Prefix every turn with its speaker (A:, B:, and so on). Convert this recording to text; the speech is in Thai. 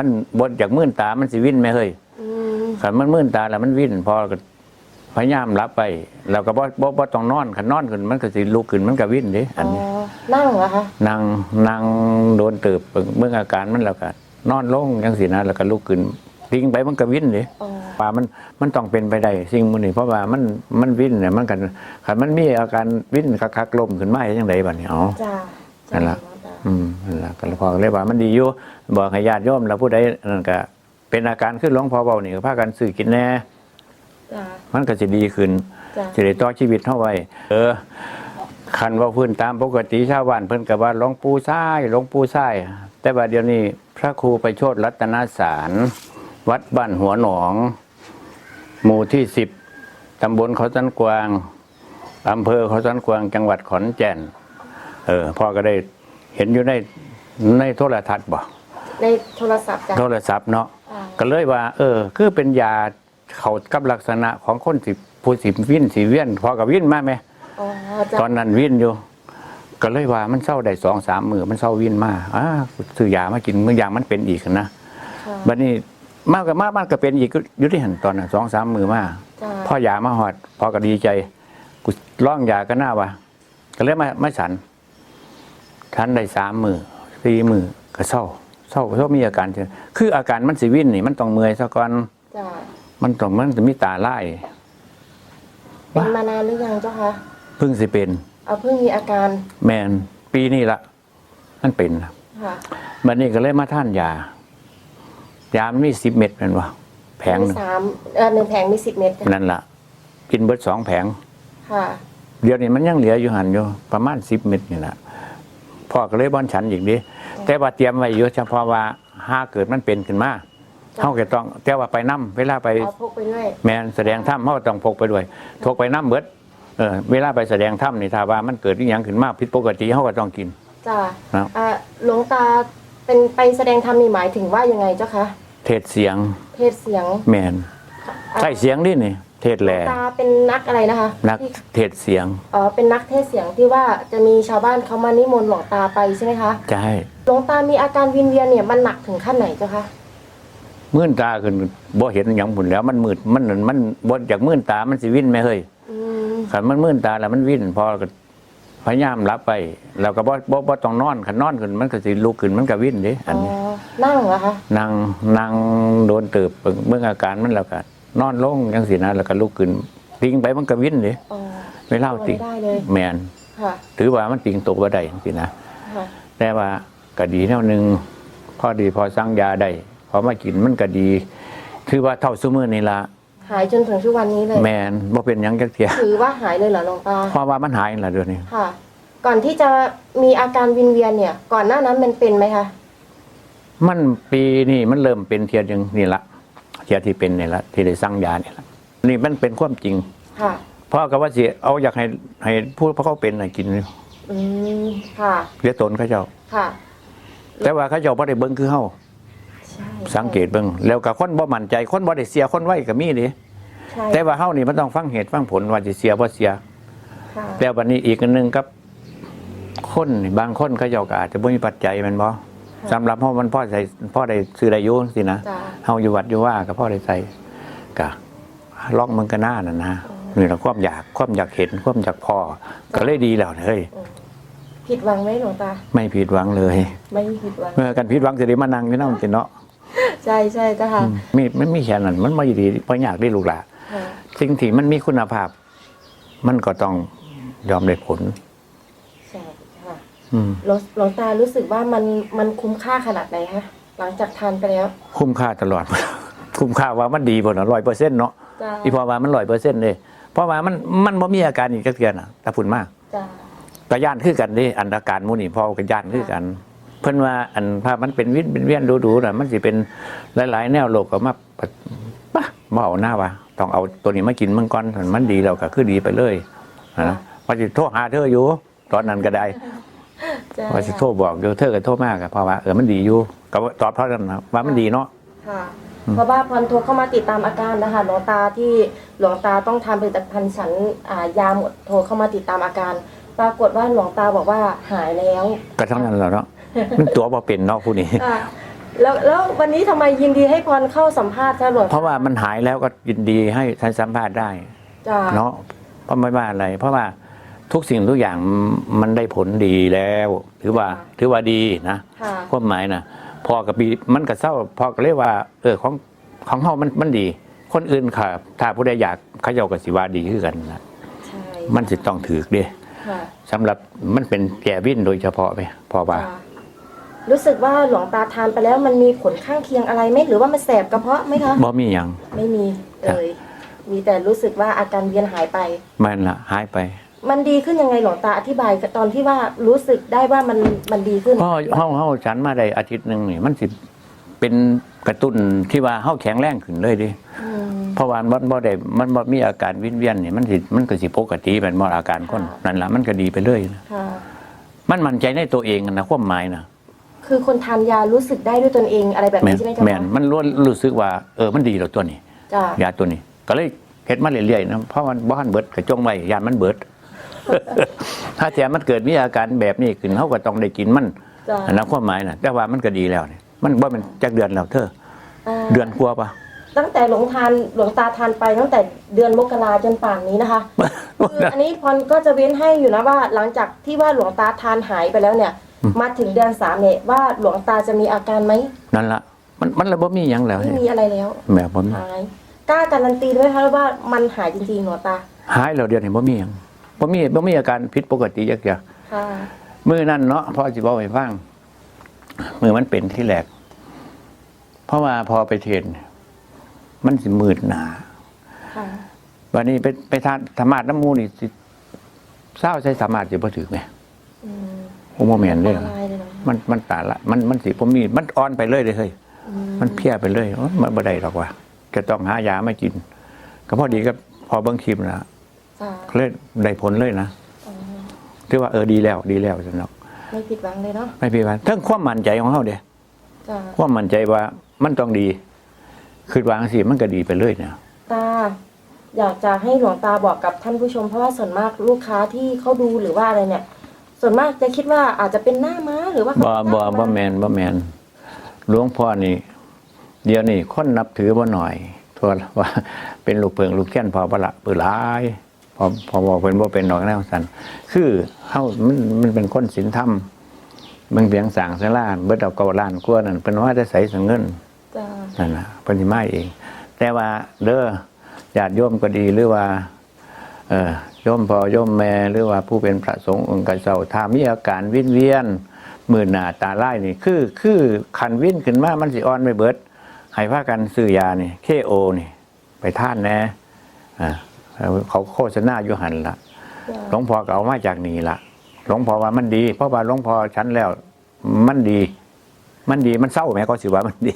A: มันบดจากมื่นตา มันสิวิ่นไหมเฮ้ย
B: อืม
A: ขันมันมื่นตาแล้วมันวิ่นพอก็พยายามรับไปเราก็บ่บ่บ่ต้องนอนขันนอนขึ้นมันก็สิลุกขึ้นมันก็วิ่นเด้อันนี้
B: อ๋อนั่งเหรอคะ
A: นั่งนั่งโดนตืบเมื่ออาการมันแล้วก็นอนลงจังสินะแล้วก็ลุกขึ้นทิ้งไปมันก็วิ่นเด้
B: อ๋อ
A: ว่ามันมันต้องเป็นไปได้สิ่งมันนี่เพราะว่ามันมันวิ่นเนี่ยมันกันขันมันมีอาการวิ่นคักๆลมขึ้นมาจังไดบัดนี้อ๋อ
B: จ้า
A: นั่นล่ะ
B: จ้า
A: อืมนั่นล่ะก็พอเลยว่ามันดีอยู่บอกให้ญาติโยมแล้วผู้ใดนั่นก็เป็นอาการขึ้นหลวงพ่อเบานี่ก็พากันซื้อกินแน่
B: จ้า
A: มันก็จะดีขึ้น
B: จ้า
A: จะได้ต่อชีวิตเท่าไว้เออ คันว่าพื้นตามปกติชาวบ้านเพิ่นก็ว่าหลวงปู่ซ้ายหลวงปู่ซ้าย แต่ว่าเดี๋ยวนี้พระครูไปโชดรัตนสาร วัดบ้านหัวหนอง หมู่ที่สิบตำบลเขาสันกวางอำเภอเขาสันกวางจังหวัดขอนแก่น เออพ่อก็ได้ เห็นอยู่ในในโทรทัศน์บ่
B: ในโทรศัพท์จ้า
A: โทรศัพท์เนาะ
B: อ่า
A: ก็เลยว่า เออ คือเป็นยาเขากับลักษณะของคนสิผู้สิวิ่นสิเวียนพอกับวิ่นมาไหม
B: อ๋อจ้า
A: ตอนนั้นวิ่นอยู่ ก็เลยว่ามันเศร้าได้สองสามมือมันเศร้าวิ่นมาอ่าซื้อยามากินเมื่อยางมันเป็นอีกนะ
B: ค่ะ
A: บัดนี้มากกับมากมากก็เป็นอีกอยุติหันตอนนั้นสองสามมือมา
B: จ้า
A: พ่อยามาหอดพอก็ดีใจกูร้องยาก็น่าว่าก็เลยมามาฉัน ฉันได้สามมือสี่มือก็เศร้าเศร้าเพราะมีอาการเช่นคืออาการมันสิวิ่นนี่มันต้องเมื่อยซะก่อน
B: จ้า
A: มันต้องมันจะมีตาไล่
B: เป็นมานานหรือยังเจ้าคะ
A: เพิ่งสิเป็น
B: เอาเพิ่งมีอาการ
A: แมนปีนี้ละมันเป็นนะ
B: ค่ะ
A: บัดนี้ก็เลยมาท่านยายามันมีสิบเม็ดเป็นวะแผงห
B: มี
A: นึ่ง
B: สามเออหนึ่งแผงมีสิบเม็ดจ้ะ
A: นั่นละกินเบิดสองแผง
B: ค่ะ
A: เดี๋ยวนี้มันยังเหลืออยู่หันอยู่ประมาณสิบเม็ดนี่แหละ พ่อก็เลยบ้อนฉันอีกดิแต่ว่าเตรียมไว้อยู่เฉพาะว่าห้าเกิดมันเป็นขึ้นมาเขาก็ต้องแต่ว่าไปนํเวลาไป
B: เอาพกไปด้วย
A: แมนแสดงถ้ำเขาก็ต้องพกไปด้วยพกไปน้ำเบิดเออเวลาไปแสดงถ้ำนี่ถ้าว่ามันเกิดอหย่างขึ้นมาผิดปกติเขาก็ต้องกิน
B: จ้า
A: ครับ
B: อ่าหลวงตาเป็นไปแสดงธรรมนี่หมายถึงว่ายังไงเจ้าคะ
A: เทศเสียง
B: เพศเสียง
A: แมน
B: อ่า
A: ใช่เสียงนี่นี่เทศ
B: หล
A: แห
B: ว
A: ล่
B: งตาเป็นนักอะไรนะคะ
A: นัก
B: ที่
A: เทศเสียง
B: อ๋อเป็นนักเทศเสียงที่ว่าจะมีชาวบ้านเขามานิมนต์หลวงตาไปใช่ไหมคะ
A: จะให้
B: หลวงตามีอาการวินเวียนเนี่ยมันหนักถึงขั้นไหนเจ้าคะ
A: มื่นตาขึ้นบ่เห็นอย่างบุญแล้วมันมืดมันมันบ่จากมื่นตามันสิวิ่นไหมเฮ้ย
B: อืม
A: ขันมันมื่นตาแล้วมันวิ่นพอก็พยายามรับไปเราก็บ่บ่บ่ต้องนอนขันนอนขึ้นมันก็สิลุกขึ้นมันก็วิ่นเด้อั
B: อ๋
A: น
B: อ
A: นี้
B: นั่งเหรอคะ
A: นั่งนั่งโดนตืบเมื่ออาการมันแล้วก็น อนลงจังสินะแล้วก็ลุกขึ้นทิ้งไปมันก็วิ่นเด้
B: อ๋อ
A: ไม่เล่า
B: ตัว
A: ติ
B: ไม่ได้เลย
A: แมน
B: ค่ะ
A: ถือว่ามันติงตกบ่ได้จังสินะ
B: ค่ะ
A: แต่ว่าก็ดีแนวหนึงพอดีพอสั่งยาได้พอมากินมันก็ดีถือว่าเท่าซุมื้อนี่ละ
B: หายจนถึงทุกวันนี้เลย
A: แมนบ่เป็นหยังจักเทีย
B: ถือว่าหายเลยเหรอหลวงตา
A: เพราะว่ามันหายแล้วเดี๋ยวนี้
B: ค่ะ ก่อนที่จะมีอาการวินเวียนเนี่ย ก่อนหน้านั้นมันเป็นไหมคะ
A: มันปีนี้มันเริ่มเป็นเทียหนึงนี่ละ เทียที่เป็นนี่ละที่ได้สั่งยานี่ละนี่มันเป็นความจริง
B: ค่ะ
A: เพราะก็ว่าสิเอาอยากให้ให้ผู้เพราะเขาเป็นให้กินอยู่
B: อืมค่ะ
A: เรียกตนเขาเจ้า
B: ค่ะ
A: แต่ว่าเขาเจ้าบ่ได้เบิ่งคือเฮา
B: ใช่
A: สังเกตเบิ่งแล้วก็คนบ่มั่นใจคนบ่ได้เสียคนไว้ก็มีเดิ
B: ใช่
A: แต่ว่าเฮานี่มันต้องฟังเหตุฟังผลว่าสิเสียบ่เสีย
B: ค่ะ
A: แล้ววันนี้อีกอันหนึงครับ คนนี่บางคนเขาเจ้าก็อาจจะบ่มีปัจจัยแมันบ่ สำหรับเฮามันพ่อใส่พ่อได้ซื้อได้อยู่สินะ
B: จ้า
A: เฮาอยู่วัดอยู่ว่าก็พ่อได้ใส่ก็ลอกมันก็น่านั่นนะนี่ละความอยากความอยากเห็นความอยากพ่อก็เลยดีแล้วเฮ้ย
B: ผิดหวังไหมหลวงตา
A: ไม่ผิดหวังเลย
B: ไม่ผิดหวัง
A: เมื่อกันผิดหวังสิได้มานั่งอยู่นำสิเนาะ
B: ใช่ใช่จ้าค่ะ
A: มีมันมีแค่นั้นมันบ่ดีบ่อยากได้ลูกหลาน
B: ค่ะ
A: สิ่งที่มันมีคุณภาพ มันก็ต้องยอมได้ผล
B: ใช่ค่ะ
A: อืม
B: หลวงหลวงตารู้สึกว่ามันมันคุ้มค่าขนาดไหนคะหลังจากทานไปแล้ว
A: คุ้มค่าตลอด คุ้มค่าว่ามันดีบ่เนาะร้อยเปอร์เซ็นต์เนาะ
B: จ้า
A: อีพอว่ามันร้อยเปอร์เซ็นต์เลยเพราะว่ามันมันบ่มีอาการอีกจักเทื่อน่ะแต่พุ่นมาก
B: จ้า
A: ก็ย่านคือกันเด้อันอาการหมู่นี่พอก็ย่านคือกัน เพิ่นว่าอันภาพมันเป็นวินเป็นเวียนดูๆน่ะมันสิเป็นหลาย ๆ แนวโลกก็มาปะปะบ่เอาหน้าว่าต้องเอาตัวนี้มากินมันก่อนถ้ามันดีแล้วก็คือดีไปเลยนะว่าสิโทรหาเธออยู่ตอนนั้นก็ได้
B: จ้า
A: ว่าสิโทรบอกอยู่เธอก็โทรมากเพราะว่าเออมันดีอยู่ก็ตอบเท่านั้นนะว่ามันดีเนาะ
B: ค่ะเพราะว่าพรโทรเข้ามาติดตามอาการนะคะหลวงตาที่หลวงตาต้องทำผลิตภัณฑ์ฉันอ่ายาหมดโทรเข้ามาติดตามอาการ ปรากฏว่าหลวงตาบอกว่าหายแล้ว
A: ก็เท่านั้นแหล้วเนาะมันตัวบ่เป็นเนาะผู้นี้
B: ค่ะแล้วแล้ววันนี้ทำไมยินดีให้พรเข้าสัมภาษณ์คะหลวง
A: เพราะว่ามันหายแล้วก็ยินดีให้ท่านสัมภาษณ์ได้
B: จ้า
A: เนาะเพราะไม่ว่าอะไร เพราะว่า ทุกสิ่งทุกอย่างมันได้ผลดีแล้ว ถือว่าถือว่าดีนะ
B: ค่ะ
A: ความหมายนะพอกับปีมันก็เศร้าพอก็เรียกว่า เออของของเฮามันมันดี คนอื่นค่ะ ถ้าผู้ใดอยากเขาเจ้าก็สิว่าดีคือกันนะ
B: ใช่
A: มันสิต้องถือเด้
B: ค่ะ
A: สำหรับมันเป็นแก่วินโดยเฉพาะไปพอว่า
B: จ้ารู้สึกว่าหลวงตาทานไปแล้วมันมีผลข้างเคียงอะไรไหมหรือว่ามันแสบกระเพาะไหมคะ
A: บ่มีหยัง
B: ไม่มีเลย มีแต่รู้สึกว่าอาการเวียนหายไป
A: มันละหายไป
B: มันดีขึ้นยังไงหลวงตาอธิบายตอนที่ว่ารู้สึกได้ว่ามันมันดีขึ้น
A: เพราะเฮาเฮาฉันมาได้อาทิตย์หนึงนี่มันสิเป็นกระตุ้นที่ว่าเฮาแข็งแรงขึ้นเลยเดิ
B: อืม
A: เพราะว่ามันบ่ได้มันบ่มีอาการวินเวียนนี่มันสิมันก็สิปกติเป็นบ่อาการคน
B: ค่ะ
A: นั่นล่ะมันก็ดีไปเลยนะ
B: ค่ะ
A: มันมั่นใจในตัวเองนะความหมายนะ
B: คือคนทานยารู้สึกได้ด้วยตนเองอะไรแบบ
A: แม่
B: นี้
A: น
B: ใช่ไหมจ๊ะ
A: แม่นมันรู้รู้สึกว่าเออมันดีแล้วตัวนี้
B: จ้ายา
A: ตัวนี้ ก็เลยเฮ็ดมาเรื่อยๆนะเพราะมันบ่ทันเบิดก็จงไว้ยานมันเบิด ถ้าแถมมันเกิดมีอาการแบบนี้ขึ้นเฮาก็ต้องได้กินมัน
B: จ้า
A: อันนั้นความหมายนะแต่ว่ามันก็ดีแล้วนี่มันบ่แม่นจักเดือนแล้วเธอ
B: อ่า
A: เดือนกว่าปะ
B: ตั้งแต่หลวงทานหลวงตาทานไปตั้งแต่เดือนมกราจนป่านนี้นะคะ คืออันนี้พรก็จะเว้นให้อยู่นะว่า หลังจากที่ว่าหลวงตาทานหายไปแล้วเนี่ย มาถึงเดือนสามเนี่ยว่าหลวงตาจะมีอาการไหม
A: นั่นละมันมันเลยบ่มีหยังแล้ว
B: ไม่
A: นี่
B: มีอะไรแล้ว
A: แบบบ่มี
B: หายกล้าการันตีด้วยคะว่ามันหายจริงๆหลวงตา
A: หายแล้วเดี๋ยวนี้บ่มีหยัง บ่มีบ่มีอาการผิดปกติจักอย่าง
B: ค่ะ
A: มื้อนั้นเนาะพ่อสิบอกให้ฟังมื้อมันเป็นที่แรกเพราะว่าพอไปเทรนมันสิมืดหนา
B: ค่ะ
A: วันนี้ไปไปทานธรรมาสน้ำมูนี่สิเศร้าใช้สามารถสิบ่ถึกไหม
B: อืม
A: โอ้โมแม่นเลยเหรอ
B: ตายเลยเนาะ
A: มันมันตาละ มันมันสิบ่มีมันอ่อนไปเลยเลยเฮ้ย
B: อื
A: มันเพลียไปเลยโอ๊ยมันบ่ได้หรอกว่าจะต้องหายามากิน ก็พอดีก็พอเบิ่งคลิปนะ
B: จ้า
A: เลยได้ผลเลยนะ
B: อ๋อ
A: ถือว่าเออดีแล้วดีแล้วสนอก
B: ไม่ผิดหวังเลยเนาะ
A: ไม่พี่ว่าทั้งความมั่นใจของเฮาเด้
B: จ้า
A: ความมั่นใจว่ามันต้องดีคือวางสิมันก็ดีไปเลยเนี่ย
B: ตาอยากจะให้หลวงตาบอกกับท่านผู้ชมเพราะว่าส่วนมากลูกค้าที่เขาดูหรือว่าอะไรเนี่ย ส่วนมากจะคิดว่าอาจจะเป็นหน้าม้าหรือว่า
A: บ่บ่บ่แมนบ่แมนหลวงพ่อนี่ เดี๋ยวนี้คนนับถือบ่หน่อยทั่วว่าเป็นลูกเพิงลูกแค้นพอบ่ละปือหลาย พอพอบอกเพิ่นบ่เป็นดอกแนวสันคือเฮามันมันเป็นคนศีลธรรมเมืองเพียงสร้างศาลาเบิดเอาเก่าล้านกว่านั่นเพิ่นว่าได้ใส่สังเงิน
B: จ้า
A: นั่นนะเพิ่นสิมาเอง แต่ว่าเด้อญาติโยมก็ดีหรือว่า เออโยมพ่อโยมแม่หรือว่าผู้เป็นพระสงฆ์องค์กเจ้าถ้ามีอาการวินเวียนมือหน้าตาไล่นี่คือคือคันวินขึ้นมามันสิอ่อนไปเบิดให้พากันซื้อยานี่เคโอนี่ ไปท่านแหน่อ่า เขาโฆษณาอยู่หันละ
B: จ้า
A: หลวงพ่อก็เอามาจากนี่ละหลวงพ่อว่ามันดี เพราะว่าหลวงพ่อฉันแล้ว มันดี มันดีมันเศร้าไหมก็สิว่ามันดี